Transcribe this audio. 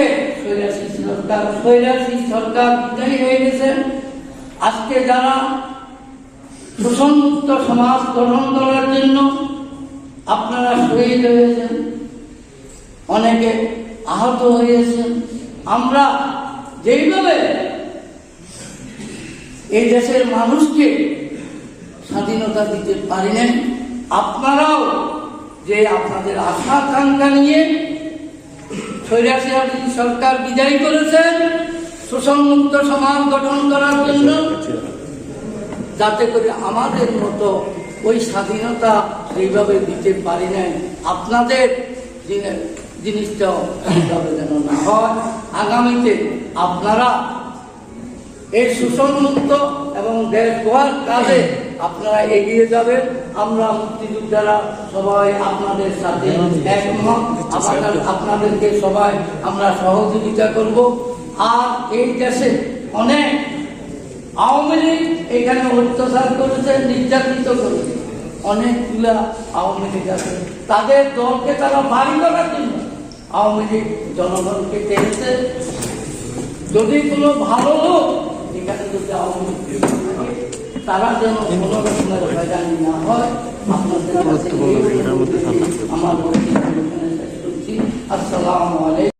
আজকে সরকার কৈলাসী সরকার বিজয়ী হয়ে গেছেন আজকে যারা শোষণমুক্ত সমাজ গঠন করার জন্য আপনারা শহীদ হয়েছেন, অনেকে আহত হয়েছেন। আমরা যেইভাবে এই দেশের মানুষকে স্বাধীনতা দিতে পারি নাই আপনারাও যে আপনাদের আশা আকাঙ্ক্ষা নিয়ে স্বৈরাচারী সরকার বিদায় করেছেন শোষণমুক্ত সমাজ গঠন করার জন্য। যাতে করে আমাদের মতো ওই স্বাধীনতা এইভাবে দিতে পারি নাই। আপনাদের জিনিসটা যেন না হয়। আগামীতে আপনারা এই শোষণমুক্ত এবং দেশ গড়ার কাজে আপনারা এগিয়ে যাবেন। আমরা মুক্তিযোদ্ধারা সবাই আপনাদের সাথে একমত। আপনাদেরকে সবাই আমরা সহযোগিতা করব। আর এই দেশে অনেক আওয়ামী লীগ এখানে অত্যাচার করেছে, নির্যাতিত করেছে। অনেকগুলা আওয়ামী লীগ আছে। তাদের দলকে তারা বাড়ি করার জন্য আওয়ামী লীগ জনগণকে টেনেছে। যদি কোনো ভালো লোক এখানে যদি আওয়ামী লীগ থাকে, তারা যেন কোনো রকমের হয়রানি না হয় আপনাদের আমার। আসসালামু আলাইকুম